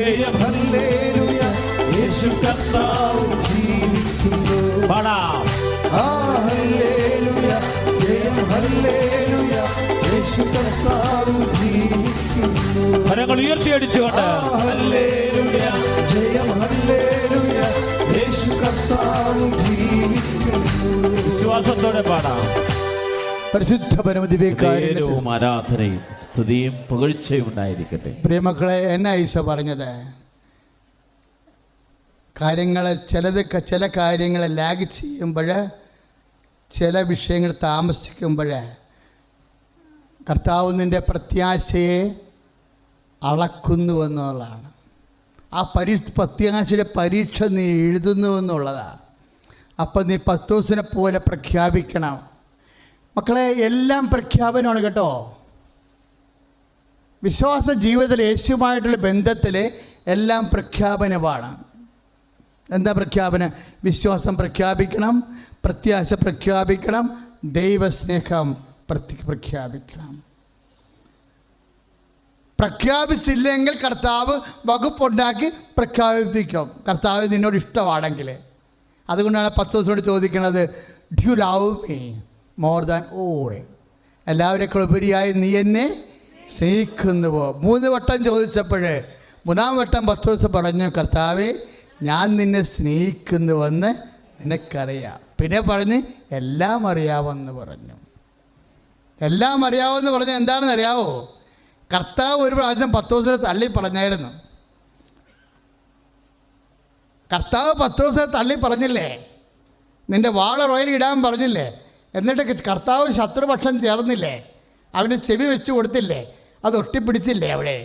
ജയം ഹല്ലേലൂയ യേശു കർത്താവ് ജീവിക്കുന്നു പാടാ. ആ ഹല്ലേലൂയ ജയം ഹല്ലേലൂയ യേശു കർത്താവ് ജീവിക്കുന്നു കരങ്ങൾ ഉയർത്തിയടിച്ചുകൊണ്ട് ഹല്ലേലൂയ ജയം ഹല്ലേലൂയ യേശു കർത്താവ് ജീവിക്കുന്നു വിശ്വാസത്തോടെ പാടാം. പരിശുദ്ധ പരമദിവേക്കാരുടെ ആരാധനയും സ്തുതിയും പുകഴ്ചയും ഉണ്ടായിരിക്കട്ടെ. പ്രിയമക്കളെ എന്നാ ഈശ പറഞ്ഞത്? കാര്യങ്ങൾ ചിലത് ചില കാര്യങ്ങൾ ലാഗ് ചെയ്യുമ്പോൾ ചില വിഷയങ്ങൾ താമസിക്കുമ്പോൾ കർത്താവ് നിന്റെ പ്രത്യാശയെ അളക്കുന്നു എന്നുള്ളതാണ് ആ പരീ പ്രത്യാശയുടെ പരീക്ഷ നീ എഴുതുന്നു എന്നുള്ളതാണ് അപ്പം നീ പത്തോസിനെ പോലെ പ്രഖ്യാപിക്കണം. മക്കളെ എല്ലാം പ്രഖ്യാപനമാണ് കേട്ടോ. വിശ്വാസ ജീവിതത്തിൽ യേശുമായിട്ടുള്ള ബന്ധത്തിൽ എല്ലാം പ്രഖ്യാപനമാണ്. എന്താ പ്രഖ്യാപനം? വിശ്വാസം പ്രഖ്യാപിക്കണം പ്രത്യാശ പ്രഖ്യാപിക്കണം ദൈവസ്നേഹം പ്രതി പ്രഖ്യാപിക്കണം. പ്രഖ്യാപിച്ചില്ലെങ്കിൽ കർത്താവ് വകുപ്പുണ്ടാക്കി പ്രഖ്യാപിപ്പിക്കും. കർത്താവ് നിന്നോട് ഇഷ്ടമാണെങ്കിൽ. അതുകൊണ്ടാണ് പത്ത് ദിവസത്തോട് ചോദിക്കുന്നത് do love me more than all എല്ലാവരെക്കാൾ ഉപരിയായി നീ എന്നെ സ്നേഹിക്കുന്നുവോ? മൂന്ന് വട്ടം ചോദിച്ചപ്പോൾ മൂന്നാം വട്ടം പത്ത് ദിവസം പറഞ്ഞു കർത്താവെ ഞാൻ നിന്നെ സ്നേഹിക്കുന്നുവെന്ന് നിനക്കറിയാം. പിന്നെ പറഞ്ഞ് എല്ലാം അറിയാമെന്ന് പറഞ്ഞു. എല്ലാം അറിയാമെന്ന് പറഞ്ഞാൽ എന്താണെന്ന് അറിയാവോ? കർത്താവ് ഒരു പ്രാവശ്യം പത്ത് ദിവസത്തെ തള്ളി പറഞ്ഞായിരുന്നു. കർത്താവ് പത്ത് ദിവസത്തെ തള്ളി പറഞ്ഞില്ലേ? നിന്റെ വാള റോയിൽ ഇടാൻ പറഞ്ഞില്ലേ? എന്നിട്ട് കർത്താവ് ശത്രുപക്ഷം ചേർന്നില്ലേ? അവന് ചെവി വെച്ച് കൊടുത്തില്ലേ? അത് ഒട്ടിപ്പിടിച്ചില്ലേ അവിടെ?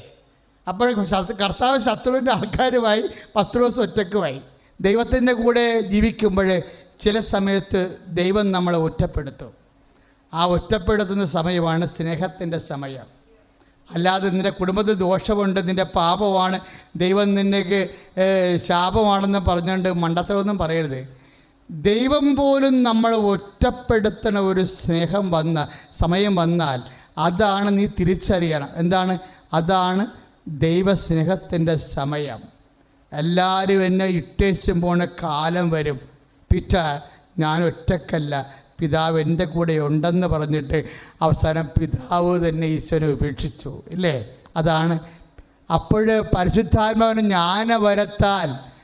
അപ്പോൾ കർത്താവ് ശത്രുവിന്റെ ആൾക്കാരുമായി പത്ത് ദിവസം ഒറ്റക്കുമായി ദൈവത്തിന്റെ കൂടെ ജീവിക്കുമ്പോൾ ചില സമയത്ത് ദൈവം നമ്മളെ ഒറ്റപ്പെടുത്തും. ആ ഒറ്റപ്പെടുത്തുന്ന സമയമാണ് സ്നേഹത്തിന്റെ സമയം. അല്ലാതെ നിന്റെ കുടുംബത്തിൽ ദോഷമുണ്ട് നിന്റെ പാപമാണ് ദൈവം നിനക്ക് ഏഹ്, ശാപമാണെന്ന് പറഞ്ഞുകൊണ്ട് മണ്ടത്തരമൊന്നും പറയരുത്. ദൈവം പോലും നമ്മൾ ഒറ്റപ്പെടുത്തണ ഒരു സ്നേഹം വന്ന സമയം വന്നാൽ അതാണ് നീ തിരിച്ചറിയണം. എന്താണ്? അതാണ് ദൈവസ്നേഹത്തിന്റെ സമയം. എല്ലാവരും എന്നെ ഇട്ടേച്ചും പോണ കാലം വരും. പിറ്റ ഞാൻ ഒറ്റക്കല്ല. പിതാവ് എന്റെ കൂടെ ഉണ്ടെന്ന് പറഞ്ഞിട്ട് അവസാനം പിതാവ് തന്നെ ഈശ്വരനെ ഉപേക്ഷിച്ചു. ഇല്ലേ? അതാണ്. അപ്പോൾ പരിശുദ്ധാത്മാവിന് ജ്ഞാന വരത്താൽ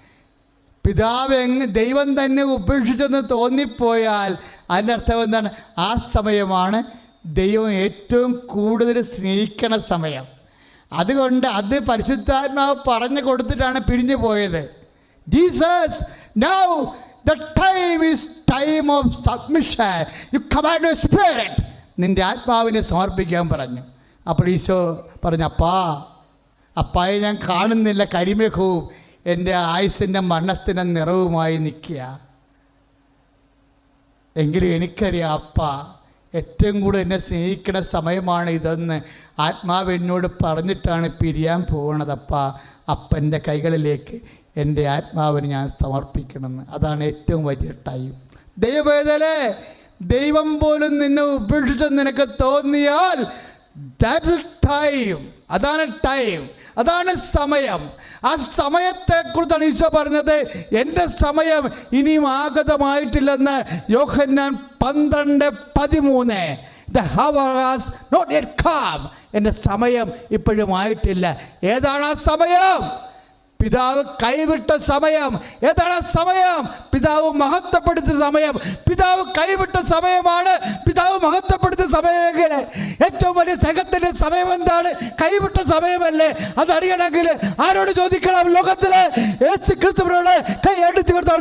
പിതാവ് ദൈവം തന്നെ ഉപേക്ഷിച്ചെന്ന് തോന്നിപ്പോയാൽ അതിന്റെ അർത്ഥം എന്താണ്? ആ സമയമാണ് ദൈവം ഏറ്റവും കൂടുതൽ സ്നേഹിക്കണ സമയം. അതുകൊണ്ട് അത് പരിശുദ്ധാത്മാവ് പറഞ്ഞു കൊടുത്തിട്ടാണ് പിരിഞ്ഞു പോയത്. Jesus now the time is time of submission you command spirit നിന്റെ ആത്മാവിനെ സമർപ്പിക്കാൻ പറഞ്ഞു. അപ്പോൾ ഈശോ പറഞ്ഞു അപ്പാ അപ്പായെ ഞാൻ കാണുന്നില്ല കരിമുഖവും എന്റെ ആയുസിന്റെ മരണത്തിന്റെ നിറവുമായി നിൽക്കുക. എങ്കിലും എനിക്കറിയാം അപ്പ ഏറ്റവും കൂടുതൽ എന്നെ സ്നേഹിക്കുന്ന സമയമാണ് ഇതെന്ന് ആത്മാവ് എന്നോട് പറഞ്ഞിട്ടാണ് പിരിയാൻ പോകണതപ്പ അപ്പന്റെ കൈകളിലേക്ക് എന്റെ ആത്മാവിന് ഞാൻ സമർപ്പിക്കണമെന്ന്. അതാണ് ഏറ്റവും വലിയ ടൈം. ദൈവവേദലേ ദൈവം പോലും നിന്നെ ഉപേക്ഷിച്ചെന്ന് നിനക്ക് തോന്നിയാൽ ദാറ്റ്സ് ടൈം അതാണ് ടൈം അതാണ് സമയം. ആ സമയത്തെക്കുറിച്ചാണ് ഈശോ പറഞ്ഞത്. എന്റെ സമയം ഇനിയും ആഗതമായിട്ടില്ലെന്ന് യോഹന്നാൻ പന്ത്രണ്ട് പതിമൂന്ന്. The hour has not yet come എന്റെ സമയം ഇപ്പോഴും ആയിട്ടില്ല. ഏതാണ് ആ സമയം? പിതാവ് കൈവിട്ട സമയം. ഏതാണ് സമയം? പിതാവ് മഹത്വപ്പെടുത്തിയ സമയം. പിതാവ് കൈവിട്ട സമയമാണ്. പിതാവ് മഹത്വപ്പെടുത്തിയ സമയമെങ്കിൽ ഏറ്റവും വലിയ സംഘത്തിന്റെ സമയം എന്താണ്? കൈവിട്ട സമയമല്ലേ? അതറിയണമെങ്കിൽ ആരോട് ചോദിക്കണം? ലോകത്തിലെ യേശു ക്രിസ്തുവിനോട് കൈ എടുത്തു കൊടുത്താൽ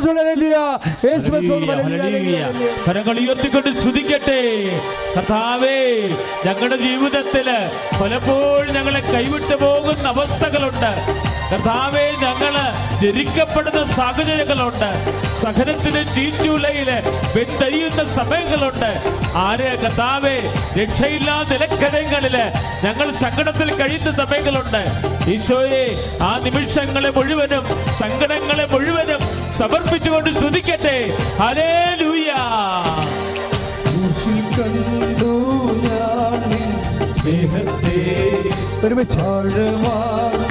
കരങ്ങൾ ഉയർത്തിക്കൊണ്ട് സ്തുതിക്കട്ടെ. കർത്താവേ ഞങ്ങളുടെ ജീവിതത്തിൽ പലപ്പോഴും ഞങ്ങളെ കൈവിട്ടു പോകുന്ന അവസ്ഥകളുണ്ട്. കർത്താവേ ഞങ്ങൾ ജരിക്കപ്പെടുന്ന സാഹചര്യങ്ങളുണ്ട്. സഹനത്തിന് ചീച്ചൂലയിൽ വെന്തരിയുന്ന സമയങ്ങളുണ്ട്. ആരെ കർത്താവേ രക്ഷയില്ലാ നിലക്കരങ്ങളിൽ ഞങ്ങൾ സങ്കടത്തിൽ കഴിയുന്ന സമയങ്ങളുണ്ട്. ഈശോയെ ആ നിമിഷങ്ങളെ മുഴുവനും സങ്കടങ്ങളെ മുഴുവനും സമർപ്പിച്ചുകൊണ്ട് സ്തുതിക്കട്ടെ. ഹരേ ലൂയ കണ്ടു ഞാൻ സ്നേഹത്തെ ഒരുമിച്ച്.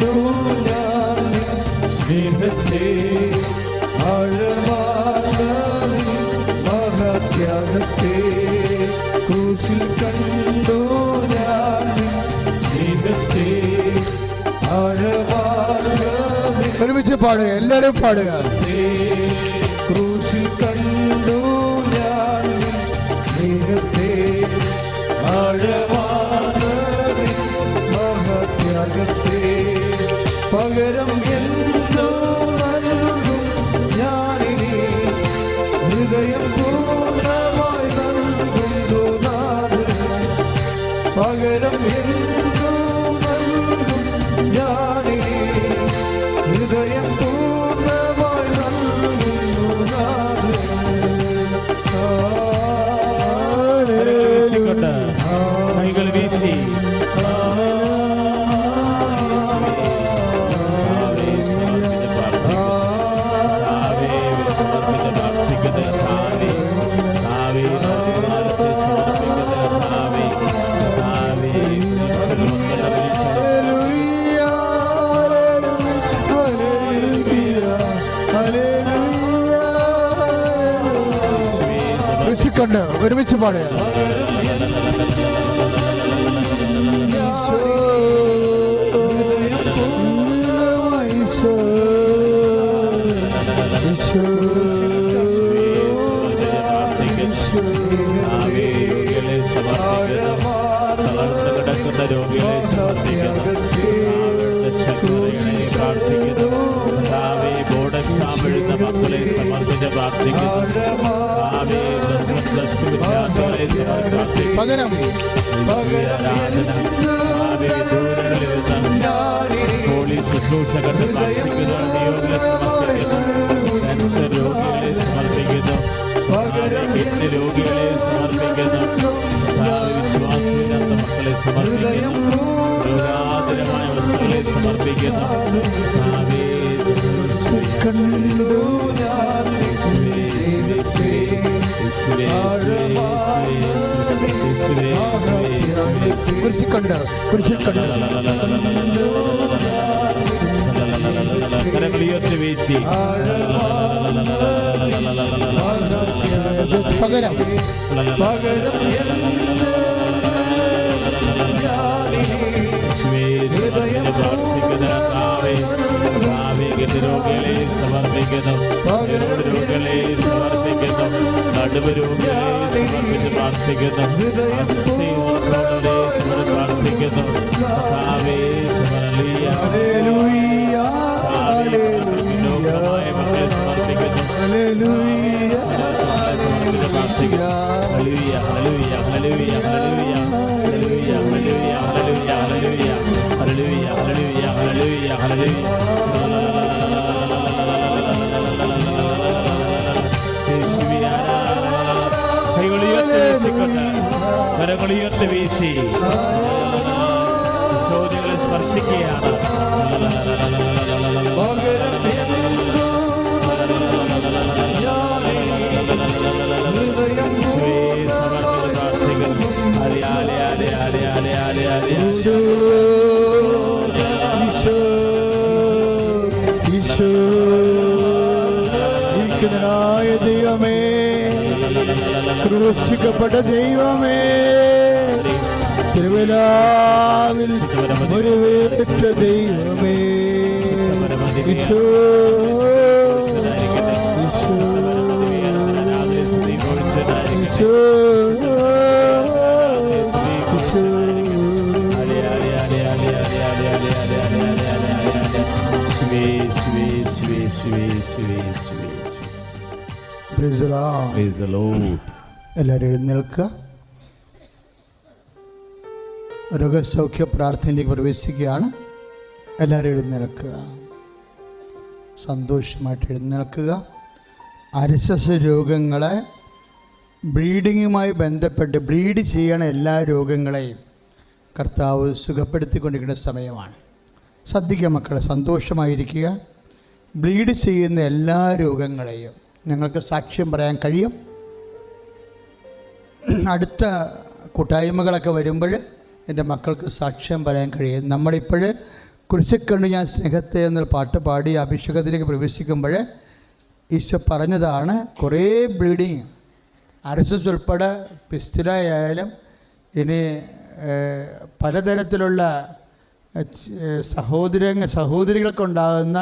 കണ്ടു ഞാൻ സ്നേഹത്തെ ആഴമാർന്ന മഹാത്യാഗത്തെ ക്രൂശിൽ കണ്ടു ഞാൻ. സ്നേഹത്തെ ആഴമാർന്ന ഒരുമിച്ച് പാടുക എല്ലാവരും പാടുക. പകരം ഋഷിക്കൊണ്ട് ഒരുമിച്ച് പാടുക. പ്രാർത്ഥിക്കുന്നു. ബോർഡ് എക്സാം എഴുതുന്ന മക്കളെ സമർപ്പിച്ച് പ്രാർത്ഥിക്കുന്നു. സമർപ്പിക്കുന്നു ക്യാൻസർ രോഗികളെ സമർപ്പിക്കുന്നു കിഡ്നി രോഗികളെ സമർപ്പിക്കുന്നു വിശ്വാസമില്ലാത്ത മക്കളെ സമർപ്പിക്കുന്നു രോഗാതുരമായ വസ്തുക്കളെ സമർപ്പിക്കുന്നു കണ്ടു ഞാൻ കുരിശിക്കണ്ട് കുരിശിക്കണ്ട് കരങ്ങൾ ഉയർത്തി വീശി പകരം പകരം ഹൃദയം പ്രാർത്ഥിക്കുന്ന രോഗികളെ സമർപ്പിക്കുന്നു. രോഗികളെ സമർപ്പിക്കുന്നു. നടുവ് രോഗികളെ സമർപ്പിച്ച് പ്രാർത്ഥിക്കുന്നു. പ്രാർത്ഥിക്കുന്നു കർത്താവേ, കരങ്ങളുയർത്തി വീശി ചോദ്യങ്ങളെ സ്പർശിക്കുകയാണ് ഇഷ്ടപ്പെട്ട ദൈവമേ തിരുവലാവിൽ ഒരു വേട്ട ദൈവമേ വിശോ Praise the Lord. Praise the Lord. എല്ലാവരും എഴുന്നേൽക്കുക. രോഗസൗഖ്യ പ്രാർത്ഥനയിലേക്ക് പ്രവേശിക്കുകയാണ്. എല്ലാവരും എഴുന്നേൽക്കുക. സന്തോഷമായിട്ട് എഴുന്നേൽക്കുക. അരിസസ് രോഗങ്ങളെ ബ്ലീഡിങ്ങുമായി ബന്ധപ്പെട്ട് ബ്ലീഡ് ചെയ്യണ എല്ലാ രോഗങ്ങളെയും കർത്താവ് സുഖപ്പെടുത്തിക്കൊണ്ടിരിക്കുന്ന സമയമാണ്. ശ്രദ്ധിക്കുക മക്കളെ സന്തോഷമായിരിക്കുക. ബ്ലീഡ് ചെയ്യുന്ന എല്ലാ രോഗങ്ങളെയും ഞങ്ങൾക്ക് സാക്ഷ്യം പറയാൻ കഴിയും. അടുത്ത കൂട്ടായ്മകളൊക്കെ വരുമ്പോൾ എന്റെ മക്കൾക്ക് സാക്ഷ്യം പറയാൻ കഴിയും. നമ്മളിപ്പോൾ കുരിശക്കണ്ട് ഞാൻ സ്നേഹത്തെ എന്നൊരു പാട്ട് പാടി അഭിഷേകത്തിലേക്ക് പ്രവേശിക്കുമ്പോൾ ഈശോ പറഞ്ഞതാണ് കുറേ ബ്ലീഡിങ് അരസസ് ഉൾപ്പെടെ പിസ്തുലായാലും ഇനി പലതരത്തിലുള്ള സഹോദര സഹോദരികൾക്കുണ്ടാകുന്ന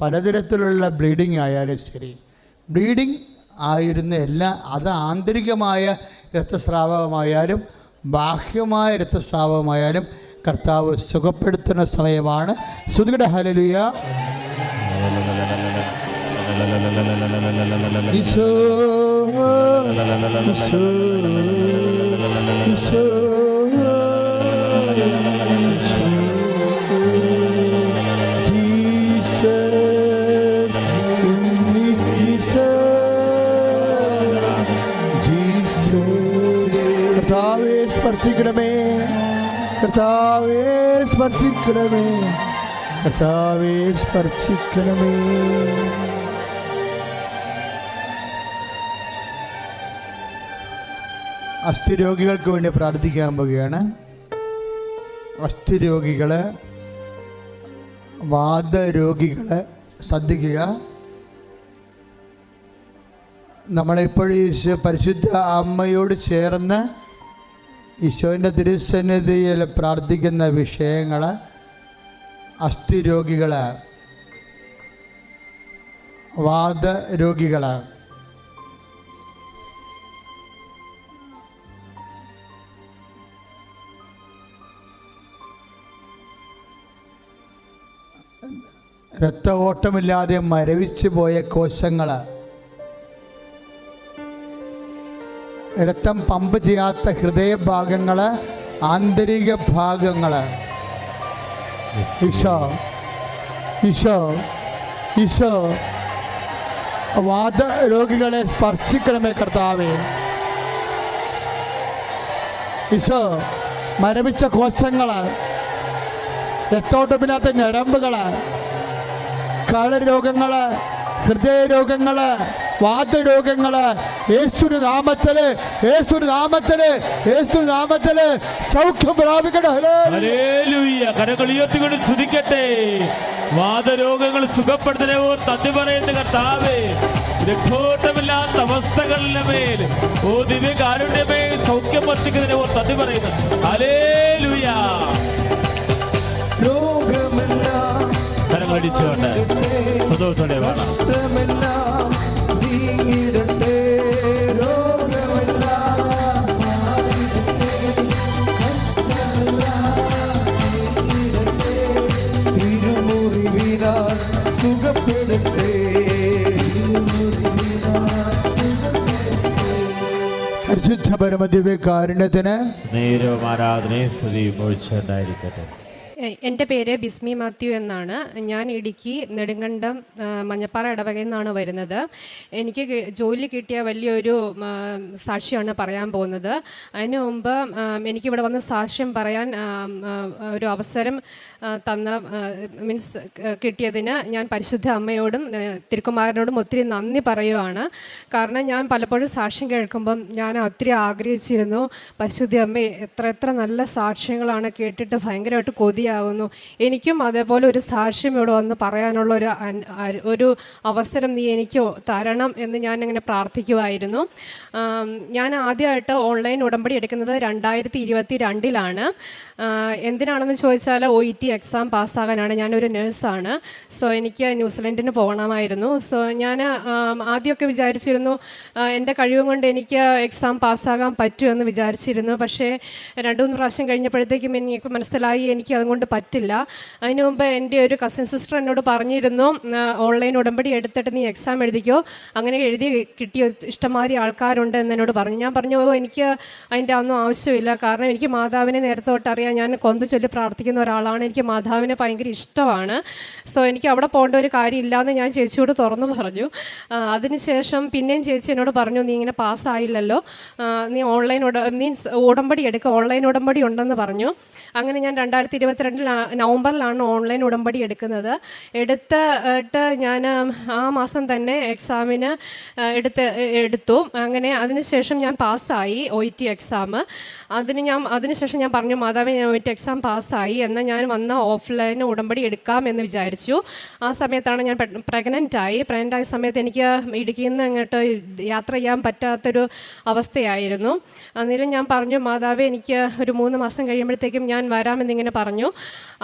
പലതരത്തിലുള്ള ബ്ലീഡിങ് ആയാലും ശരി. ബ്ലീഡിങ് ആയിരുന്ന എല്ലാ അത് ആന്തരികമായ രക്തസ്രാവമായാലും ബാഹ്യമായ രക്തസ്രാവമായാലും കർത്താവ് സുഖപ്പെടുത്തുന്ന സമയമാണ്. ശ്രുതിയുടെ ഹലലുയ ഈശോ ഈശോ ഈശോ. സ്പർശിക്കണമേ. കർത്താവേ സ്പർശിക്കണമേ. കർത്താവേ സ്പർശിക്കണമേ. അസ്ഥിരോഗികൾക്ക് വേണ്ടി പ്രാർത്ഥിക്കാൻ പോവുകയാണ്. അസ്ഥിരോഗികൾ വാദരോഗികൾ ശ്രദ്ധിക്കുക. നമ്മളിപ്പോഴും പരിശുദ്ധ അമ്മയോട് ചേർന്ന് ഈശോന്റെ തിരുസന്നിധിയിൽ പ്രാർത്ഥിക്കുന്ന വിഷയങ്ങൾ അസ്ഥിരോഗികൾ വാദരോഗികൾ രക്ത ഓട്ടമില്ലാതെ മരവിച്ചു പോയ കോശങ്ങൾ രക്തം പമ്പ് ചെയ്യാത്ത ഹൃദയഭാഗങ്ങൾ ആന്തരിക ഭാഗങ്ങൾ ഈശോ ഈശോ ഈശോ. വാദ രോഗികളെ സ്പർശിക്കണമേ കർത്താവേ. ഈശോ മരവിച്ച കോശങ്ങൾ രക്തോട്ടമില്ലാത്ത ഞരമ്പുകൾ കളരോഗങ്ങൾ ഹൃദയരോഗങ്ങൾ വാദരോഗങ്ങൾ യേശുരു നാമത്തിൽ യേശുരു നാമത്തിൽ യേശുരു നാമത്തിൽ സൗഖ്യം പ്രാപിക്കട്ടെ. ഉയർത്തിക്കൊണ്ട് വാദരോഗങ്ങൾ സുഖപ്പെടുത്തലോ തത്തി പറയുന്ന കർത്താവേ. രക്ഷോട്ടമില്ലാത്ത അവസ്ഥകളിലെ മേൽ ഓ ദിവ്യകാരുണ്യമേ സൗഖ്യം വർഷിക്കുന്നതിനെ ഓ തത്തി പറയുന്നു. ഹല്ലേലൂയ. രോഗമെല്ലാം കരമടിച്ചുകൊണ്ട് സന്തോഷത്തോടെ വേണം പരിശുദ്ധ പരമദിവ്യ കാരുണ്യത്തിന് നേരവും ആരാധനയും സ്തുതിയും ഒഴിച്ചുണ്ടായിരിക്കട്ടെ എ- എന്റെ പേര് ബിസ്മി മാത്യു എന്നാണ്. ഞാൻ ഇടുക്കി നെടുങ്കണ്ടം മഞ്ഞപ്പാറ ഇടവകയിൽ നിന്നാണ് വരുന്നത്. എനിക്ക് ജോലി കിട്ടിയ വലിയൊരു സാക്ഷിയാണ് പറയാൻ പോകുന്നത്. അതിന് മുമ്പ് എനിക്ക് എനിക്കിവിടെ വന്ന് സാക്ഷ്യം പറയാൻ ഒരു അവസരം തന്ന മീൻസ് കിട്ടിയതിന് ഞാൻ പരിശുദ്ധ അമ്മയോടും തിരുക്കുമാരനോടും ഒത്തിരി നന്ദി പറയുവാണ്. കാരണം ഞാൻ പലപ്പോഴും സാക്ഷ്യം കേൾക്കുമ്പം ഞാൻ ഒത്തിരി ആഗ്രഹിച്ചിരുന്നു പരിശുദ്ധ അമ്മ എത്ര എത്ര നല്ല സാക്ഷ്യങ്ങളാണ് കേട്ടിട്ട് ഭയങ്കരമായിട്ട് കൊതിയാകുന്നു എനിക്കും അതേപോലെ ഒരു സാക്ഷ്യം ഇവിടെ വന്ന് പറയാനുള്ള ഒരു ഒരു അവസരം നീ എനിക്ക് തരണം എന്ന് ഞാൻ അങ്ങനെ പ്രാർത്ഥിക്കുമായിരുന്നു ഞാൻ ആദ്യമായിട്ട് ഓൺലൈൻ ഉടമ്പടി എടുക്കുന്നത് രണ്ടായിരത്തി ഇരുപത്തി രണ്ടിലാണ് എന്തിനാണെന്ന് ചോദിച്ചാൽ ഒ ഇ ടി എക്സാം പാസ്സാകാനാണ്. ഞാനൊരു നേഴ്സാണ്. സോ എനിക്ക് ന്യൂസിലൻഡിന് പോകണമായിരുന്നു. സോ ഞാൻ ആദ്യമൊക്കെ വിചാരിച്ചിരുന്നു എന്റെ കഴിവും കൊണ്ട് എനിക്ക് എക്സാം പാസ്സാകാൻ പറ്റുമെന്ന് വിചാരിച്ചിരുന്നു. പക്ഷേ രണ്ട് മൂന്ന് പ്രാവശ്യം കഴിഞ്ഞപ്പോഴത്തേക്കും എനിക്ക് മനസ്സിലായി എനിക്ക് അതുകൊണ്ട് കൊണ്ട് പറ്റില്ല. അതിന് മുമ്പ് എന്റെ ഒരു കസിൻ സിസ്റ്റർ എന്നോട് പറഞ്ഞിരുന്നു ഓൺലൈൻ ഉടമ്പടി എടുത്തിട്ട് നീ എക്സാം എഴുതിക്കോ. അങ്ങനെ എഴുതി കിട്ടിയ ഇഷ്ടംമാതിരി ആൾക്കാരുണ്ട് എന്ന് എന്നോട് പറഞ്ഞു. ഞാൻ പറഞ്ഞു ഓ എനിക്ക് അതിന്റെ ഒന്നും ആവശ്യമില്ല. കാരണം എനിക്ക് മാതാവിനെ നേരത്തെ തൊട്ട് അറിയാം ഞാൻ കൊന്ത ചൊല്ലി പ്രാർത്ഥിക്കുന്ന ഒരാളാണ്. എനിക്ക് മാതാവിനെ ഭയങ്കര ഇഷ്ടമാണ്. സോ എനിക്ക് അവിടെ പോകേണ്ട ഒരു കാര്യമില്ല എന്ന് ഞാൻ ചേച്ചിയോട് തുറന്നു പറഞ്ഞു. അതിനുശേഷം പിന്നെയും ചേച്ചി എന്നോട് പറഞ്ഞു നീ ഇങ്ങനെ പാസ്സായില്ലല്ലോ നീ ഓൺലൈൻ ഉട മീൻസ് ഉടമ്പടി എടുക്കുക ഓൺലൈൻ ഉടമ്പടി ഉണ്ടെന്ന് പറഞ്ഞു. അങ്ങനെ ഞാൻ രണ്ടായിരത്തി ഇരുപത്തിരണ്ടിൽ നവംബറിലാണ് ഓൺലൈൻ ഉടമ്പടി എടുക്കുന്നത്. എടുത്തിട്ട് ഞാൻ ആ മാസം തന്നെ എക്സാമിന് എടുത്ത് എടുത്തു. അങ്ങനെ അതിനുശേഷം ഞാൻ പാസ്സായി ഒ ടി എക്സാം. അതിന് ഞാൻ അതിനുശേഷം ഞാൻ പറഞ്ഞു മാതാവിന് ഞാൻ ഒ ടി എക്സാം പാസ്സായി. എന്നാൽ ഞാൻ വന്ന ഓഫ്ലൈൻ ഉടമ്പടി എടുക്കാം എന്ന് വിചാരിച്ചു. ആ സമയത്താണ് ഞാൻ പ്രഗ്നന്റ് ആയി പ്രഗ്നന്റ് ആയ സമയത്ത് എനിക്ക് ഇടുക്കിയിൽ നിന്ന് അങ്ങോട്ട് യാത്ര ചെയ്യാൻ പറ്റാത്തൊരു അവസ്ഥയായിരുന്നു. അന്നേരം ഞാൻ പറഞ്ഞു മാതാവ് എനിക്ക് ഒരു മൂന്ന് മാസം കഴിയുമ്പോഴത്തേക്കും ഞാൻ വരാമെന്നിങ്ങനെ പറഞ്ഞു.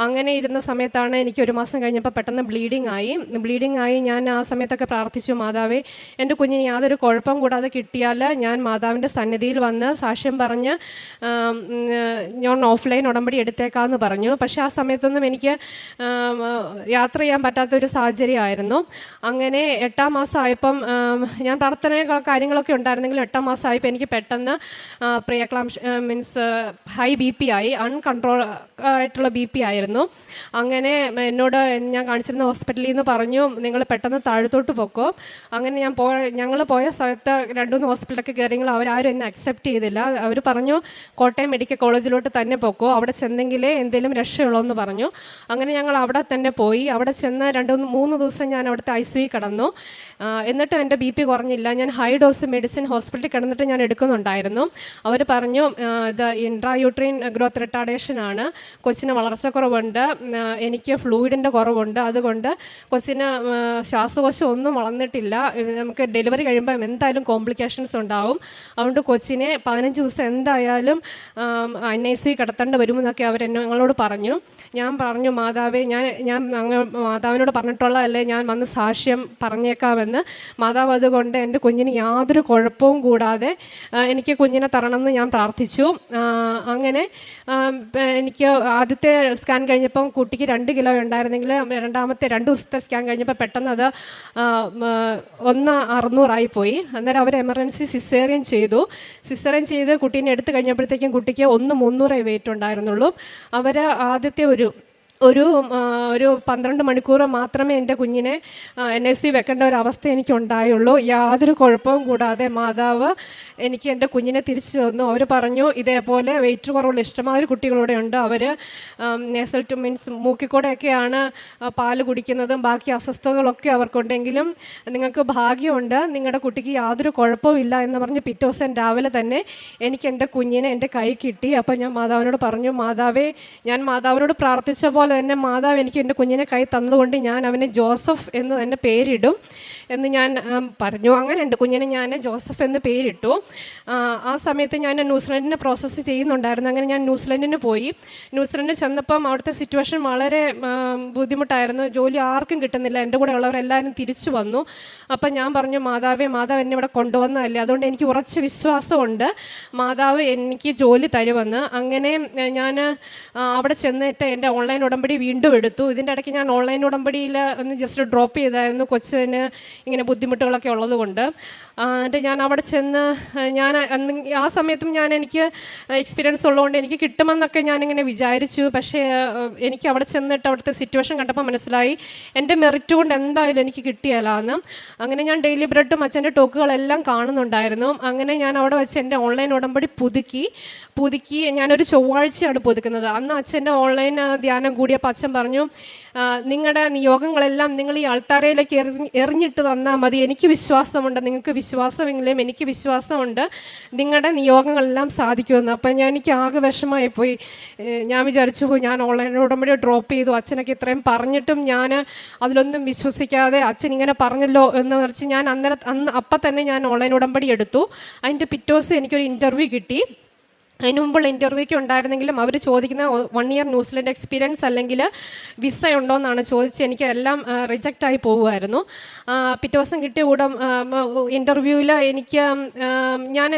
അങ്ങനെ ഇരുന്ന സമയത്താണ് എനിക്ക് ഒരു മാസം കഴിഞ്ഞപ്പോൾ പെട്ടെന്ന് ബ്ലീഡിങ് ആയി. ബ്ലീഡിങ് ആയി ഞാൻ ആ സമയത്തൊക്കെ പ്രാർത്ഥിച്ചു മാതാവേ എന്റെ കുഞ്ഞിന് യാതൊരു കുഴപ്പം കൂടാതെ കിട്ടിയാൽ ഞാൻ മാതാവിന്റെ സന്നിധിയിൽ വന്ന് സാക്ഷ്യം പറഞ്ഞ് ഞാൻ ഓഫ്ലൈൻ ഉടമ്പടി എടുത്തേക്കാമെന്ന് പറഞ്ഞു. പക്ഷേ ആ സമയത്തൊന്നും എനിക്ക് യാത്ര ചെയ്യാൻ പറ്റാത്തൊരു സാഹചര്യമായിരുന്നു. അങ്ങനെ എട്ടാം മാസം ആയപ്പം ഞാൻ പ്രാർത്ഥന കാര്യങ്ങളൊക്കെ ഉണ്ടായിരുന്നെങ്കിലും എട്ടാം മാസം ആയപ്പോൾ എനിക്ക് പെട്ടെന്ന് preeclampsia means high B P ആയി. അൺകൺട്രോൾ ആയിട്ടുള്ള ബി പി ആയിരുന്നു. അങ്ങനെ എന്നോട് ഞാൻ കാണിച്ചിരുന്ന ഹോസ്പിറ്റലിൽ നിന്ന് പറഞ്ഞു നിങ്ങൾ പെട്ടെന്ന് താഴത്തോട്ട് പൊക്കോ. അങ്ങനെ ഞാൻ പോയ ഞങ്ങൾ പോയ സ്ഥലത്ത് രണ്ടുമൂന്ന് ഹോസ്പിറ്റലൊക്കെ കയറിയെങ്കിൽ അവരാരും എന്നെ അക്സെപ്റ്റ് ചെയ്തില്ല. അവർ പറഞ്ഞു കോട്ടയം മെഡിക്കൽ കോളേജിലോട്ട് തന്നെ പൊക്കോ. അവിടെ ചെന്നെങ്കിലേ എന്തെങ്കിലും രക്ഷയുള്ളൂ എന്ന് പറഞ്ഞു. അങ്ങനെ ഞങ്ങൾ അവിടെ തന്നെ പോയി. അവിടെ ചെന്ന് രണ്ട് മൂന്ന് ദിവസം ഞാൻ അവിടുത്തെ ഐ സി കിടന്നു. എന്നിട്ടും എന്റെ ബി പി കുറഞ്ഞില്ല. ഞാൻ ഹൈ ഡോസ് മെഡിസിൻ ഹോസ്പിറ്റലിൽ കിടന്നിട്ട് ഞാൻ എടുക്കുന്നുണ്ടായിരുന്നു. അവർ പറഞ്ഞു ഇത് ഇത് ഇൻട്രായൂട്രീൻ ഗ്രോത്ത് റിട്ടാർഡേഷൻ ആണ് കൊച്ചിന് വളർച്ചക്കുറവുണ്ട് എനിക്ക് ഫ്ലൂയിഡിന്റെ കുറവുണ്ട്. അതുകൊണ്ട് കൊച്ചിന് ശ്വാസകോശം ഒന്നും വളർന്നിട്ടില്ല. നമുക്ക് ഡെലിവറി കഴിയുമ്പം എന്തായാലും കോംപ്ലിക്കേഷൻസ് ഉണ്ടാവും. അതുകൊണ്ട് കൊച്ചിനെ പതിനഞ്ച് ദിവസം എന്തായാലും എൻ ഐ സി കിടത്തേണ്ടി വരുമെന്നൊക്കെ അവർ ഞങ്ങളോട് പറഞ്ഞു. ഞാൻ പറഞ്ഞു മാതാവേ ഞാൻ ഞാൻ അങ്ങ് മാതാവിനോട് പറഞ്ഞിട്ടുള്ളതല്ലേ ഞാൻ വന്ന് സാക്ഷ്യം പറഞ്ഞേക്കാമെന്ന്. മാതാവ് അതുകൊണ്ട് എന്റെ കുഞ്ഞിന് യാതൊരു കുഴപ്പവും കൂടാതെ എനിക്ക് കുഞ്ഞിനെ തരണമെന്ന് ഞാൻ പ്രാർത്ഥിച്ചു. അങ്ങനെ എനിക്ക് ആദ്യത്തെ സ്കാൻ കഴിഞ്ഞപ്പം കുട്ടിക്ക് രണ്ട് കിലോ ഉണ്ടായിരുന്നെങ്കിൽ രണ്ടാമത്തെ രണ്ട് ദിവസത്തെ സ്കാൻ കഴിഞ്ഞപ്പോൾ പെട്ടെന്ന് അത് ഒന്ന് അറുന്നൂറായി പോയി. അന്നേരം അവർ എമർജൻസി സിസേറിയൻ ചെയ്തു. സിസേറിയൻ ചെയ്ത് കുട്ടീനെ എടുത്തു കഴിഞ്ഞപ്പോഴത്തേക്കും കുട്ടിക്ക് ഒന്ന് മുന്നൂറേ വെയിറ്റ് ഉണ്ടായിരുന്നുള്ളൂ. അവർ ആദ്യത്തെ ഒരു ഒരു ഒരു പന്ത്രണ്ട് മണിക്കൂർ മാത്രമേ എന്റെ കുഞ്ഞിനെ എൻ എസ് സി വെക്കേണ്ട ഒരു അവസ്ഥ എനിക്കുണ്ടായുള്ളൂ. യാതൊരു കുഴപ്പവും കൂടാതെ മാതാവ് എനിക്ക് എന്റെ കുഞ്ഞിനെ തിരിച്ചു തന്നു. അവർ പറഞ്ഞു ഇതേപോലെ വെയിറ്റ് കുറവുള്ള ഇഷ്ടമാതിരി കുട്ടികളൂടെ ഉണ്ട്. അവർ നേസൽ ടു മീൻസ് മൂക്കിക്കൂടെയൊക്കെയാണ് പാൽ കുടിക്കുന്നതും ബാക്കി അസ്വസ്ഥതകളൊക്കെ അവർക്കുണ്ടെങ്കിലും നിങ്ങൾക്ക് ഭാഗ്യമുണ്ട്. നിങ്ങളുടെ കുട്ടിക്ക് യാതൊരു കുഴപ്പവും ഇല്ല എന്ന് പറഞ്ഞ് പിറ്റേ ദിവസം രാവിലെ തന്നെ എനിക്ക് എന്റെ കുഞ്ഞിനെ എന്റെ കൈ കിട്ടി. അപ്പോൾ ഞാൻ മാതാവിനോട് പറഞ്ഞു മാതാവേ ഞാൻ മാതാവിനോട് പ്രാർത്ഥിച്ച തന്നെ മാതാവ് എനിക്ക് എന്റെ കുഞ്ഞിനെ കൈ തന്നതുകൊണ്ട് ഞാൻ അവനെ ജോസഫ് എന്ന് തന്നെ പേരിടും എന്ന് ഞാൻ പറഞ്ഞു. അങ്ങനെ എന്റെ കുഞ്ഞിനെ ഞാൻ ജോസഫ് എന്ന് പേരിട്ടു. ആ സമയത്ത് ഞാൻ ന്യൂസിലൻഡിനെ പ്രോസസ്സ് ചെയ്യുന്നുണ്ടായിരുന്നു. അങ്ങനെ ഞാൻ ന്യൂസിലൻഡിന് പോയി. ന്യൂസിലൻഡിൽ ചെന്നപ്പം അവിടുത്തെ സിറ്റുവേഷൻ വളരെ ബുദ്ധിമുട്ടായിരുന്നു. ജോലി ആർക്കും കിട്ടുന്നില്ല. എന്റെ കൂടെ ഉള്ളവരെല്ലാവരും തിരിച്ചു വന്നു. അപ്പം ഞാൻ പറഞ്ഞു മാതാവേ മാതാവ് എന്നെ ഇവിടെ കൊണ്ടുവന്നതല്ലേ. അതുകൊണ്ട് എനിക്ക് ഉറച്ച വിശ്വാസമുണ്ട്. മാതാവ് എനിക്ക് ജോലി തരുമെന്ന്. അങ്ങനെ ഞാൻ അവിടെ ചെന്നിട്ട് എന്റെ ഓൺലൈൻ ഉടമ്പടി വീണ്ടും എടുത്തു. ഇതിന്റെ ഇടയ്ക്ക് ഞാൻ ഓൺലൈൻ ഉടമ്പടിയിൽ ഒന്ന് ജസ്റ്റ് ഡ്രോപ്പ് ചെയ്തായിരുന്നു. കൊച്ചിന് ഇങ്ങനെ ബുദ്ധിമുട്ടുകളൊക്കെ ഉള്ളതുകൊണ്ട്. എന്നിട്ട് ഞാൻ അവിടെ ചെന്ന് ഞാൻ ആ സമയത്തും ഞാൻ എനിക്ക് എക്സ്പീരിയൻസ് ഉള്ളതുകൊണ്ട് എനിക്ക് കിട്ടുമെന്നൊക്കെ ഞാനിങ്ങനെ വിചാരിച്ചു. പക്ഷേ എനിക്ക് അവിടെ ചെന്നിട്ട് അവിടുത്തെ സിറ്റുവേഷൻ കണ്ടപ്പോൾ മനസ്സിലായി എന്റെ മെറിറ്റ് കൊണ്ട് എന്തായാലും എനിക്ക് കിട്ടിയല്ലാന്ന്. അങ്ങനെ ഞാൻ ഡെയിലി ബ്രെഡും അച്ഛന്റെ ടോക്കുകളെല്ലാം കാണുന്നുണ്ടായിരുന്നു. അങ്ങനെ ഞാൻ അവിടെ വെച്ച് എന്റെ ഓൺലൈൻ ഉടമ്പടി പുതുക്കി. പുതുക്കി ഞാനൊരു ചൊവ്വാഴ്ചയാണ് പുതുക്കുന്നത്. അന്ന് അച്ഛന്റെ ഓൺലൈൻ ധ്യാനം കൂടിയപ്പോൾ അച്ഛൻ പറഞ്ഞു നിങ്ങളുടെ നിയോഗങ്ങളെല്ലാം നിങ്ങൾ ഈ ആൾത്താരയിലേക്ക് എറി എറിഞ്ഞിട്ട് തന്നാൽ മതി. എനിക്ക് വിശ്വാസമുണ്ട്. നിങ്ങൾക്ക് വിശ്വാസമെങ്കിലും എനിക്ക് വിശ്വാസമുണ്ട്. നിങ്ങളുടെ നിയോഗങ്ങളെല്ലാം സാധിക്കുമെന്ന്. അപ്പം ഞാൻ എനിക്ക് ആകെ വിഷമായി പോയി. ഞാൻ വിചാരിച്ചു ഞാൻ ഓൺലൈൻ ഉടമ്പടി ഡ്രോപ്പ് ചെയ്തു. അച്ഛനൊക്കെ ഇത്രയും പറഞ്ഞിട്ടും ഞാൻ അതിലൊന്നും വിശ്വസിക്കാതെ അച്ഛൻ ഇങ്ങനെ പറഞ്ഞല്ലോ എന്ന് വെച്ച് ഞാൻ അന്നേരം അന്ന് അപ്പം തന്നെ ഞാൻ ഓൺലൈൻ ഉടമ്പടി എടുത്തു. അതിന്റെ പിറ്റേ ദിവസം എനിക്കൊരു ഇന്റർവ്യൂ കിട്ടി. അതിന് മുമ്പുള്ള ഇന്റർവ്യൂക്ക് ഉണ്ടായിരുന്നെങ്കിലും അവർ ചോദിക്കുന്ന one year New Zealand experience അല്ലെങ്കിൽ വിസ ഉണ്ടോ എന്നാണ് ചോദിച്ച് എനിക്ക് എല്ലാം റിജക്റ്റ് ആയി പോകുമായിരുന്നു പിറ്റേ ദിവസം കിട്ടിയ ഉടൻ ഇന്റർവ്യൂവിൽ എനിക്ക് ഞാൻ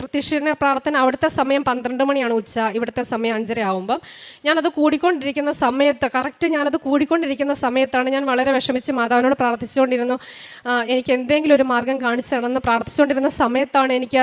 പ്രത്യക്ഷീകരണ പ്രാർത്ഥന അവിടുത്തെ സമയം പന്ത്രണ്ട് മണിയാണ് ഉച്ച ഇവിടുത്തെ സമയം അഞ്ചര ആകുമ്പം ഞാനത് കൂടിക്കൊണ്ടിരിക്കുന്ന സമയത്ത് കറക്റ്റ് ഞാനത് കൂടിക്കൊണ്ടിരിക്കുന്ന സമയത്താണ് ഞാൻ വളരെ വിഷമിച്ച് മാതാവിനോട് പ്രാർത്ഥിച്ചുകൊണ്ടിരുന്നു. എനിക്ക് എന്തെങ്കിലും ഒരു മാർഗം കാണിച്ചു തരണമെന്ന് പ്രാർത്ഥിച്ചുകൊണ്ടിരുന്ന സമയത്താണ് എനിക്ക്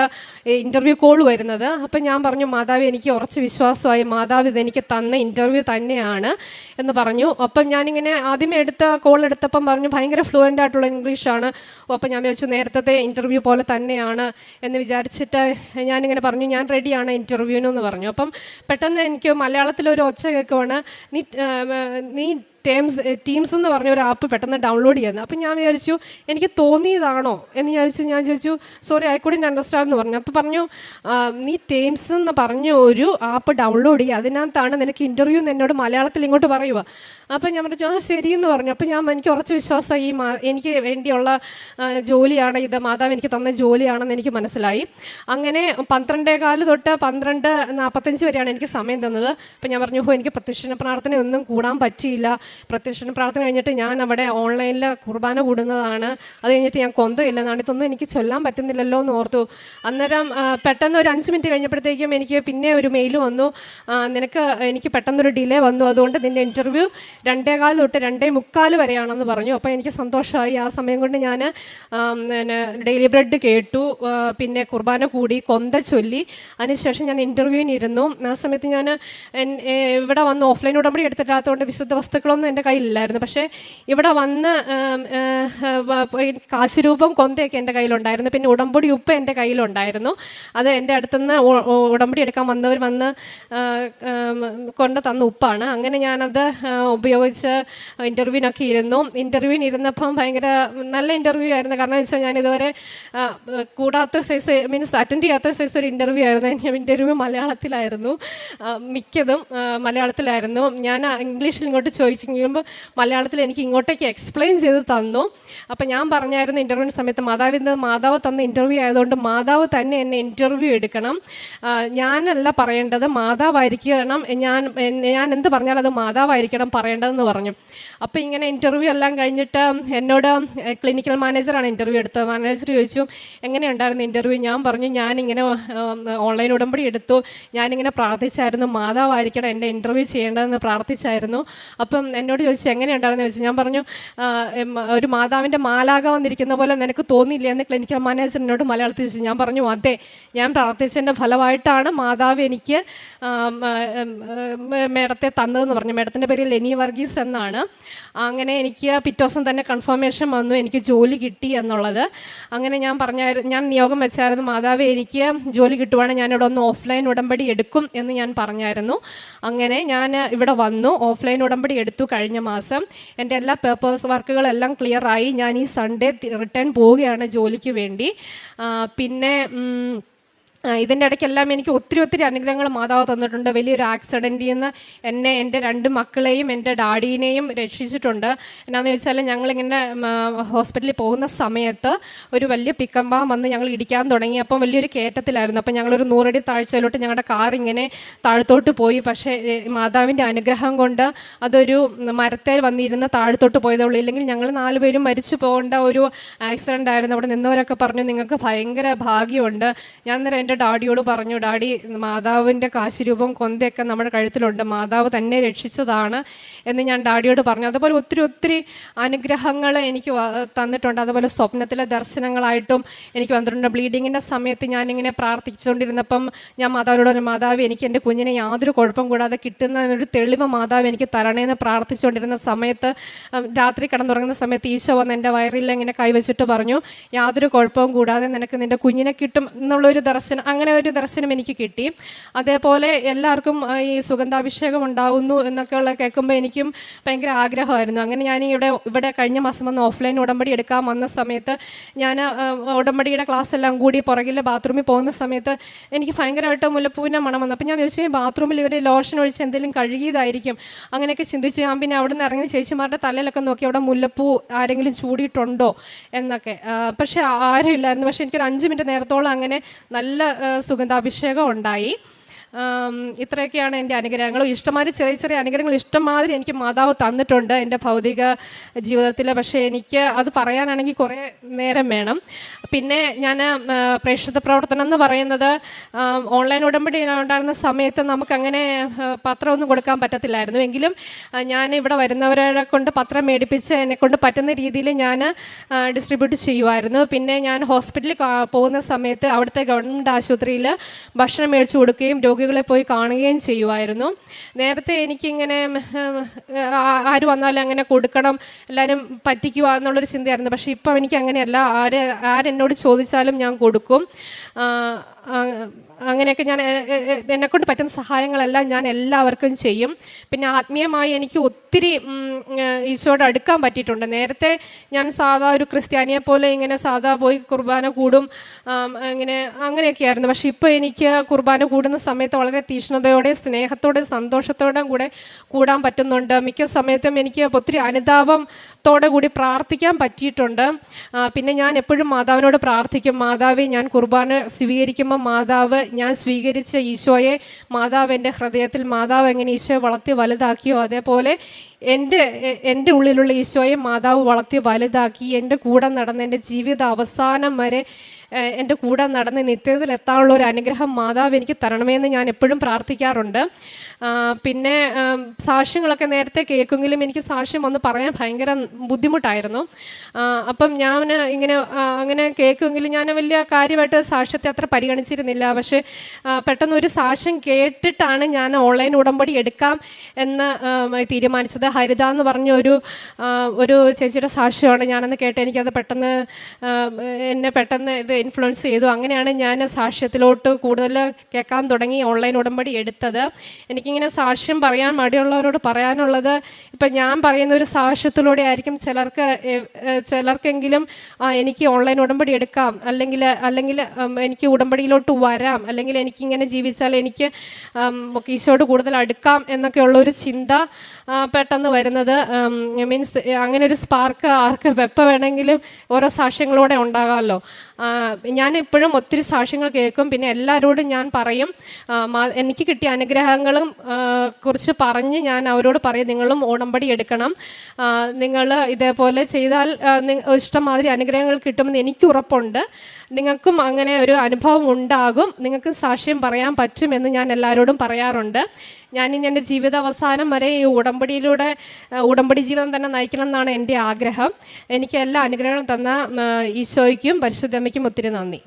ഇന്റർവ്യൂ കോൾ വരുന്നത്. അപ്പം ഞാൻ പറഞ്ഞു മാതാവ് എനിക്ക് ഉറച്ച് വിശ്വാസമായി. മാതാവ് ഇതെനിക്ക് തന്ന ഇന്റർവ്യൂ തന്നെയാണ് എന്ന് പറഞ്ഞു. അപ്പം ഞാനിങ്ങനെ ആദ്യമേ എടുത്ത കോൾ എടുത്തപ്പം പറഞ്ഞു ഭയങ്കര ഫ്ലുവന്റ് ആയിട്ടുള്ള ഇംഗ്ലീഷാണ് അപ്പം ഞാൻ വിചാരിച്ചു നേരത്തെ ഇന്റർവ്യൂ പോലെ തന്നെയാണ് എന്ന് വിചാരിച്ചിട്ട് ഞാനിങ്ങനെ പറഞ്ഞു ഞാൻ റെഡിയാണ് ഇന്റർവ്യൂവിനെന്ന് പറഞ്ഞു. അപ്പം പെട്ടെന്ന് എനിക്ക് മലയാളത്തിലൊരു ഒച്ച കേൾക്കുവാണ്. നീ നീ ടേംസ് ടീംസ് എന്ന് പറഞ്ഞ ഒരു ആപ്പ് പെട്ടെന്ന് ഡൗൺലോഡ് ചെയ്യുന്നത്. അപ്പം ഞാൻ വിചാരിച്ചു എനിക്ക് തോന്നിയതാണോ? എന്ന് വിചാരിച്ചു ഞാൻ ചോദിച്ചു സോറി ഐ കുഡിൻ അണ്ടർസ്റ്റാൻഡ് എന്ന് പറഞ്ഞു. അപ്പോൾ പറഞ്ഞു നീ ടേംസ് എന്ന് പറഞ്ഞ ഒരു ആപ്പ് ഡൗൺലോഡ് ചെയ്യുക അതിനകത്താണ് നിനക്ക് ഇന്റർവ്യൂ എന്നോട് മലയാളത്തിൽ ഇങ്ങോട്ട് പറയുക. അപ്പം ഞാൻ പറഞ്ഞു ആ ശരി എന്ന് പറഞ്ഞു. അപ്പം ഞാൻ എനിക്ക് ഉറച്ച വിശ്വാസമായി ഈ എനിക്ക് വേണ്ടിയുള്ള ജോലിയാണ് ഇത്. മാതാവ് എനിക്ക് തന്ന ജോലിയാണെന്ന് എനിക്ക് മനസ്സിലായി. അങ്ങനെ പന്ത്രണ്ടേ കാൽ തൊട്ട് പന്ത്രണ്ട് നാൽപ്പത്തഞ്ച് വരെയാണ് എനിക്ക് സമയം തന്നത്. അപ്പം ഞാൻ പറഞ്ഞു ഹോ എനിക്ക് പ്രത്യക്ഷ പ്രാർത്ഥന ഒന്നും കൂടാൻ പറ്റിയില്ല. പ്രത്യക്ഷണ പ്രാർത്ഥന കഴിഞ്ഞിട്ട് ഞാൻ അവിടെ ഓൺലൈനിൽ കുർബാന കൂടുന്നതാണ്. അത് കഴിഞ്ഞിട്ട് ഞാൻ കൊന്തയില്ലെന്നാണ് ഇതൊന്നും എനിക്ക് ചൊല്ലാൻ പറ്റുന്നില്ലല്ലോ എന്ന് ഓർത്തു. അന്നേരം പെട്ടെന്ന് ഒരു അഞ്ച് മിനിറ്റ് കഴിഞ്ഞപ്പോഴത്തേക്കും എനിക്ക് പിന്നെ ഒരു മെയിൽ വന്നു. നിനക്ക് എനിക്ക് പെട്ടെന്നൊരു ഡിലേ വന്നു. അതുകൊണ്ട് നിന്റെ ഇന്റർവ്യൂ രണ്ടേകാൽ തൊട്ട് രണ്ടേ മുക്കാൽ വരെയാണെന്ന് പറഞ്ഞു. അപ്പോൾ എനിക്ക് സന്തോഷമായി. ആ സമയം കൊണ്ട് ഞാൻ ഡെയിലി ബ്രെഡ് കേട്ടു. പിന്നെ കുർബാന കൂടി കൊന്ത ചൊല്ലി. അതിനുശേഷം ഞാൻ ഇന്റർവ്യൂവിനിരുന്നു ആ സമയത്ത് ഞാൻ ഇവിടെ വന്ന് ഓഫ്ലൈൻ ഉടമ്പടി എടുത്തിട്ടാത്തതുകൊണ്ട് വിശുദ്ധ വസ്തുക്കളൊന്നും എന്റെ കയ്യിലില്ലായിരുന്നു. പക്ഷേ ഇവിടെ വന്ന് കാശുരൂപം കൊന്തയൊക്കെ എന്റെ കയ്യിലുണ്ടായിരുന്നു. പിന്നെ ഉടമ്പടി ഉപ്പ് എന്റെ കയ്യിലുണ്ടായിരുന്നു. അത് എന്റെ അടുത്തുനിന്ന് ഉടമ്പടി എടുക്കാൻ വന്നവർ വന്ന് കൊണ്ട് തന്ന ഉപ്പാണ്. അങ്ങനെ ഞാനത് ഉപയോഗിച്ച് ഇന്റർവ്യൂവിനൊക്കെ ഇരുന്നു. ഇന്റർവ്യൂവിന് ഇരുന്നപ്പം ഭയങ്കര നല്ല ഇന്റർവ്യൂ ആയിരുന്നു. കാരണം വെച്ചാൽ ഞാൻ ഇതുവരെ കൂടാത്ത സൈസ് മീൻസ് അറ്റൻഡ് ചെയ്യാത്ത സൈസ് ഒരു ഇന്റർവ്യൂ ആയിരുന്നു. ഇന്റർവ്യൂ മലയാളത്തിലായിരുന്നു. മിക്കതും മലയാളത്തിലായിരുന്നു. ഞാൻ ഇംഗ്ലീഷിൽ ഇങ്ങോട്ട് ചോദിച്ചെങ്കിലും മലയാളത്തിൽ എനിക്ക് ഇങ്ങോട്ടേക്ക് എക്സ്പ്ലെയിൻ ചെയ്ത് തന്നു. അപ്പം ഞാൻ പറഞ്ഞായിരുന്നു ഇന്റർവ്യൂവിന്റെ സമയത്ത് മാതാവിന്റെ മാതാവ് തന്ന ഇന്റർവ്യൂ ആയതുകൊണ്ട് മാതാവ് തന്നെ എന്നെ ഇന്റർവ്യൂ എടുക്കണം. ഞാനല്ല പറയേണ്ടത് മാതാവായിരിക്കണം. ഞാൻ ഞാൻ എന്ത് പറഞ്ഞാൽ അത് മാതാവായിരിക്കണം പറയേണ്ടതെന്ന് പറഞ്ഞു. അപ്പോൾ ഇങ്ങനെ ഇന്റർവ്യൂ എല്ലാം കഴിഞ്ഞിട്ട് എന്നോട് ക്ലിനിക്കൽ മാനേജറാണ് ഇന്റർവ്യൂ എടുത്തത്. മാനേജർ ചോദിച്ചു എങ്ങനെയുണ്ടായിരുന്നു ഇന്റർവ്യൂ ഞാൻ പറഞ്ഞു ഞാനിങ്ങനെ ഓൺലൈൻ ഉടമ്പടി എടുത്തു. ഞാനിങ്ങനെ പ്രാർത്ഥിച്ചായിരുന്നു. മാതാവായിരിക്കണം എന്റെ ഇന്റർവ്യൂ ചെയ്യേണ്ടതെന്ന് പ്രാർത്ഥിച്ചായിരുന്നു. അപ്പം എന്നോട് ചോദിച്ചു എങ്ങനെയുണ്ടായിരുന്നു? ചോദിച്ചു. ഞാൻ പറഞ്ഞു ഒരു മാതാവിന്റെ മാലാക വന്നിരിക്കുന്ന പോലെ നിനക്ക് തോന്നിയില്ല? എന്ന് ക്ലിനിക്കൽ മാനേജർ എന്നോട് മലയാളത്തിൽ ചോദിച്ചു. ഞാൻ പറഞ്ഞു അതെ ഞാൻ പ്രാർത്ഥിച്ചതിന്റെ ഫലമായിട്ടാണ് മാതാവ് എനിക്ക് മേഡത്തെ തന്നതെന്ന് പറഞ്ഞു. മേഡത്തിന്റെ പേര് ലെനി വർഗീസ് എന്നാണ്. അങ്ങനെ എനിക്ക് പിറ്റേ ദിവസം തന്നെ കൺഫർമേഷൻ വന്നു എനിക്ക് ജോലി കിട്ടി എന്നുള്ളത്. അങ്ങനെ ഞാൻ പറഞ്ഞായിരുന്നു ഞാൻ നിയോഗം വെച്ചായിരുന്നു മാതാവ് എനിക്ക് ജോലി കിട്ടുവാണെങ്കിൽ ഞാനിവിടെ ഒന്ന് ഓഫ്ലൈൻ ഉടമ്പടി എടുക്കും എന്ന് ഞാൻ പറഞ്ഞായിരുന്നു. അങ്ങനെ ഞാൻ ഇവിടെ വന്നു ഓഫ്ലൈൻ ഉടമ്പടി എടുത്തു. കഴിഞ്ഞ മാസം എന്റെ എല്ലാ പേപ്പേഴ്സ് വർക്കുകളെല്ലാം ക്ലിയറായി. ഞാൻ ഈ സൺഡേ റിട്ടേൺ പോവുകയാണ് ജോലിക്ക് വേണ്ടി. പിന്നെ ഇതിന്റെ ഇടയ്ക്കെല്ലാം എനിക്ക് ഒത്തിരി ഒത്തിരി അനുഗ്രഹങ്ങൾ മാതാവ് തന്നിട്ടുണ്ട്. വലിയൊരു ആക്സിഡന്റിൽ നിന്ന് എന്നെ എന്റെ രണ്ട് മക്കളെയും എന്റെ ഡാഡീനെയും രക്ഷിച്ചിട്ടുണ്ട്. എന്നാന്ന് ചോദിച്ചാൽ ഞങ്ങളിങ്ങനെ ഹോസ്പിറ്റലിൽ പോകുന്ന സമയത്ത് ഒരു വലിയ പിക്കമ്പാൻ വന്ന് ഞങ്ങൾ ഇടിക്കാൻ തുടങ്ങി. അപ്പം വലിയൊരു കയറ്റത്തിലായിരുന്നു. അപ്പം ഞങ്ങളൊരു നൂറടി താഴ്ചയിലോട്ട് ഞങ്ങളുടെ കാർ ഇങ്ങനെ താഴത്തോട്ട് പോയി. പക്ഷേ മാതാവിന്റെ അനുഗ്രഹം കൊണ്ട് അതൊരു മരത്തേൽ വന്നിരുന്ന് താഴത്തോട്ട് പോയതേ ഉള്ളൂ. ഇല്ലെങ്കിൽ ഞങ്ങൾ നാലുപേരും മരിച്ചു പോകേണ്ട ഒരു ആക്സിഡന്റ് ആയിരുന്നു. അവിടെ നിന്നവരൊക്കെ പറഞ്ഞു നിങ്ങൾക്ക് ഭയങ്കര ഭാഗ്യമുണ്ട്. ഞാൻ എന്റെ ഡാഡിയോട് പറഞ്ഞു ഡാഡി മാതാവിന്റെ കാശുരൂപം കൊന്തയൊക്കെ നമ്മുടെ കഴുത്തിലുണ്ട് മാതാവ് തന്നെ രക്ഷിച്ചതാണ് എന്ന് ഞാൻ ഡാഡിയോട് പറഞ്ഞു. അതുപോലെ ഒത്തിരി ഒത്തിരി അനുഗ്രഹങ്ങൾ എനിക്ക് തന്നിട്ടുണ്ട്. അതുപോലെ സ്വപ്നത്തിലെ ദർശനങ്ങളായിട്ടും എനിക്ക് വന്നിട്ടുണ്ട്. ബ്ലീഡിങ്ങിന്റെ സമയത്ത് ഞാനിങ്ങനെ പ്രാർത്ഥിച്ചുകൊണ്ടിരുന്നപ്പം ഞാൻ മാതാവിനോട് പറഞ്ഞു മാതാവ് എനിക്ക് എന്റെ കുഞ്ഞിനെ യാതൊരു കുഴപ്പം കൂടാതെ കിട്ടുന്നതിനൊരു തെളിവ് മാതാവ് എനിക്ക് തരണേന്ന് പ്രാർത്ഥിച്ചുകൊണ്ടിരുന്ന സമയത്ത് രാത്രി കിടന്നുറങ്ങുന്ന സമയത്ത് ഈശോ വന്ന് എന്റെ വയറിൽ ഇങ്ങനെ കൈവച്ചിട്ട് പറഞ്ഞു യാതൊരു കുഴപ്പവും കൂടാതെ നിനക്ക് നിന്റെ കുഞ്ഞിനെ കിട്ടും എന്നുള്ളൊരു ദർശനം അങ്ങനെ ഒരു ദർശനം എനിക്ക് കിട്ടി. അതേപോലെ എല്ലാവർക്കും ഈ സുഗന്ധാഭിഷേകം ഉണ്ടാകുന്നു എന്നൊക്കെയുള്ള കേൾക്കുമ്പോൾ എനിക്കും ഭയങ്കര ആഗ്രഹമായിരുന്നു. അങ്ങനെ ഞാൻ ഇവിടെ ഇവിടെ കഴിഞ്ഞ മാസം വന്ന് ഓഫ്ലൈൻ ഉടമ്പടി എടുക്കാൻ വന്ന സമയത്ത് ഞാൻ ഉടമ്പടിയുടെ ക്ലാസ് എല്ലാം കൂടി പുറകിലെ ബാത്റൂമിൽ പോകുന്ന സമയത്ത് എനിക്ക് ഭയങ്കരമായിട്ട് മുല്ലപ്പൂവിന്റെ മണം വന്നു. അപ്പോൾ ഞാൻ വിളിച്ചു ബാത്റൂമിൽ ഇവർ ലോഷൻ ഒഴിച്ച് എന്തെങ്കിലും കഴുകിയതായിരിക്കും. അങ്ങനെയൊക്കെ ചിന്തിച്ച് ഞാൻ പിന്നെ അവിടെ നിന്ന് ഇറങ്ങി ചേച്ചിമാരുടെ തലയിലൊക്കെ നോക്കി അവിടെ മുല്ലപ്പൂ ആരെങ്കിലും ചൂടിയിട്ടുണ്ടോ എന്നൊക്കെ. പക്ഷേ ആരും ഇല്ലായിരുന്നു. പക്ഷേ എനിക്കൊരു അഞ്ച് മിനിറ്റ് നേരത്തോളം അങ്ങനെ നല്ല സുഗന്ധാഭിഷേകം ഉണ്ടായി. ഇത്രയൊക്കെയാണ് എന്റെ അനുഗ്രഹങ്ങൾ. ഇഷ്ടമാതിരി ചെറിയ ചെറിയ അനുഗ്രഹങ്ങൾ ഇഷ്ടമാതിരി എനിക്ക് മാതാവ് തന്നിട്ടുണ്ട് എന്റെ ഭൗതിക ജീവിതത്തിൽ പക്ഷേ എനിക്ക് അത് പറയാനാണെങ്കിൽ കുറേ നേരം വേണം. പിന്നെ ഞാൻ പ്രേക്ഷിത പ്രവർത്തനം എന്ന് പറയുന്നത് ഓൺലൈൻ ഉടമ്പടി ഉണ്ടായിരുന്ന സമയത്ത് നമുക്കങ്ങനെ പത്രമൊന്നും കൊടുക്കാൻ പറ്റത്തില്ലായിരുന്നു. എങ്കിലും ഞാൻ ഇവിടെ വരുന്നവരെ കൊണ്ട് പത്രം മേടിപ്പിച്ച് എന്നെക്കൊണ്ട് പറ്റുന്ന രീതിയിൽ ഞാൻ ഡിസ്ട്രിബ്യൂട്ട് ചെയ്യുമായിരുന്നു പിന്നെ ഞാൻ ഹോസ്പിറ്റലിൽ പോകുന്ന സമയത്ത് അവിടുത്തെ ഗവൺമെന്റ് ആശുപത്രിയിൽ ഭക്ഷണം മേടിച്ചു കൊടുക്കുകയും രോഗികളെ പോയി കാണുകയും ചെയ്യുമായിരുന്നു നേരത്തെ എനിക്കിങ്ങനെ ആര് വന്നാലും അങ്ങനെ കൊടുക്കണം എല്ലാവരും പറ്റിക്കുക എന്നുള്ളൊരു ചിന്തയായിരുന്നു. പക്ഷേ ഇപ്പം എനിക്ക് അങ്ങനെയല്ല ആര് ആരെന്നോട് ചോദിച്ചാലും ഞാൻ കൊടുക്കും. അങ്ങനെയൊക്കെ ഞാൻ എന്നെക്കൊണ്ട് പറ്റുന്ന സഹായങ്ങളെല്ലാം ഞാൻ എല്ലാവർക്കും ചെയ്യും. പിന്നെ ആത്മീയമായി എനിക്ക് ഒത്തിരി ഈശോയോട് അടുക്കാൻ പറ്റിയിട്ടുണ്ട്. നേരത്തെ ഞാൻ സാധാ ഒരു ക്രിസ്ത്യാനിയെ പോലെ ഇങ്ങനെ സാധാ പോയി കുർബാന കൂടും ഇങ്ങനെ അങ്ങനെയൊക്കെ ആയിരുന്നു. പക്ഷെ ഇപ്പോൾ എനിക്ക് കുർബാന കൂടുന്ന സമയത്ത് വളരെ തീഷ്ണതയോടെ സ്നേഹത്തോടെ സന്തോഷത്തോടെ കൂടെ കൂടാൻ പറ്റുന്നുണ്ട്. മിക്ക സമയത്തും എനിക്ക് ഒത്തിരി അനുതാപത്തോടെ കൂടി പ്രാർത്ഥിക്കാൻ പറ്റിയിട്ടുണ്ട്. പിന്നെ ഞാൻ എപ്പോഴും മാതാവിനോട് പ്രാർത്ഥിക്കും. മാതാവെ ഞാൻ കുർബാന സ്വീകരിക്കുമ്പോൾ മാതാവ് ഞാൻ സ്വീകരിച്ച ഈശോയെ മാതാവ് എന്റെ ഹൃദയത്തിൽ മാതാവ് എങ്ങനെ ഈശോയെ വളർത്തി വലുതാക്കിയോ അതേപോലെ എന്റെ എന്റെ ഉള്ളിലുള്ള ഈശോയെ മാതാവ് വളർത്തി വലുതാക്കി എന്റെ കൂടെ നടന്ന് എന്റെ ജീവിത അവസാനം വരെ എന്റെ കൂടെ നടന്ന് നിത്യത്തിൽ എത്താനുള്ള ഒരു അനുഗ്രഹം മാതാവ് എനിക്ക് തരണമെന്ന് ഞാൻ എപ്പോഴും പ്രാർത്ഥിക്കാറുണ്ട്. പിന്നെ സാക്ഷ്യങ്ങളൊക്കെ നേരത്തെ കേൾക്കുമെങ്കിലും എനിക്ക് സാക്ഷ്യം ഒന്ന് പറയാൻ ഭയങ്കര ബുദ്ധിമുട്ടായിരുന്നു. അപ്പം ഞാൻ ഇങ്ങനെ അങ്ങനെ കേൾക്കുമെങ്കിലും ഞാൻ വലിയ കാര്യമായിട്ട് സാക്ഷ്യത്തെ അത്ര പരിഗണിച്ചിരുന്നില്ല. പക്ഷേ പെട്ടെന്ന് ഒരു സാക്ഷ്യം കേട്ടിട്ടാണ് ഞാൻ ഓൺലൈൻ ഉടമ്പടി എടുക്കാം എന്ന് തീരുമാനിച്ചത്. ഹരിത എന്ന് പറഞ്ഞ ഒരു ഒരു ചേച്ചിയുടെ സാക്ഷ്യമാണ് ഞാനന്ന് കേട്ട് എനിക്കത് പെട്ടെന്ന് എന്നെ പെട്ടെന്ന് ഇത് ഇൻഫ്ലുവൻസ് ചെയ്തു. അങ്ങനെയാണ് ഞാൻ സാക്ഷ്യത്തിലോട്ട് കൂടുതൽ കേൾക്കാൻ തുടങ്ങി ഓൺലൈൻ ഉടമ്പടി എടുത്തത്. എനിക്കിങ്ങനെ സാക്ഷ്യം പറയാൻ മടിയുള്ളവരോട് പറയാനുള്ളത് ഇപ്പം ഞാൻ പറയുന്ന ഒരു സാക്ഷ്യത്തിലൂടെ ആയിരിക്കും ചിലർക്ക് ചിലർക്കെങ്കിലും എനിക്ക് ഓൺലൈൻ ഉടമ്പടി എടുക്കാം. അല്ലെങ്കിൽ അല്ലെങ്കിൽ എനിക്ക് ഉടമ്പടിയിലോട്ട് വരാം. അല്ലെങ്കിൽ എനിക്കിങ്ങനെ ജീവിച്ചാൽ എനിക്ക് ഈശോട് കൂടുതൽ അടുക്കാം എന്നൊക്കെയുള്ള ഒരു ചിന്ത ആ, പെട്ടെന്ന് വരുന്നത് മീൻസ് അങ്ങനെ ഒരു സ്പാർക്ക് ആർക്ക് വെപ്പ വേണമെങ്കിലും ഓരോ സാക്ഷ്യങ്ങളൂടെ ഉണ്ടാകാമല്ലോ. ഞാൻ എപ്പോഴും ഒത്തിരി സാക്ഷ്യങ്ങൾ കേൾക്കും. പിന്നെ എല്ലാവരോടും ഞാൻ പറയും. എനിക്ക് കിട്ടിയ അനുഗ്രഹങ്ങളും കുറിച്ച് പറഞ്ഞ് ഞാൻ അവരോട് പറയും നിങ്ങളും ഓണമ്പടി എടുക്കണം. നിങ്ങൾ ഇതേപോലെ ചെയ്താൽ ഇഷ്ടമാതിരി അനുഗ്രഹങ്ങൾ കിട്ടുമെന്ന് എനിക്ക് ഉറപ്പുണ്ട്. നിങ്ങൾക്കും അങ്ങനെ ഒരു അനുഭവം ഉണ്ടാകും. നിങ്ങൾക്ക് സാക്ഷ്യം പറയാൻ പറ്റുമെന്ന് ഞാൻ എല്ലാവരോടും പറയാറുണ്ട്. ഞാൻ ഇനി എന്റെ ജീവിത അവസാനം വരെ ഈ ഉടമ്പടിയിലൂടെ ഉടമ്പടി ജീവിതം തന്നെ നയിക്കണം എന്നാണ് എന്റെ ആഗ്രഹം. എനിക്ക് എല്ലാ അനുഗ്രഹങ്ങളും തന്ന ഈശോയ്ക്കും പരിശുദ്ധമ്മയ്ക്കും എനിക്ക് ഒത്തിരി നന്ദി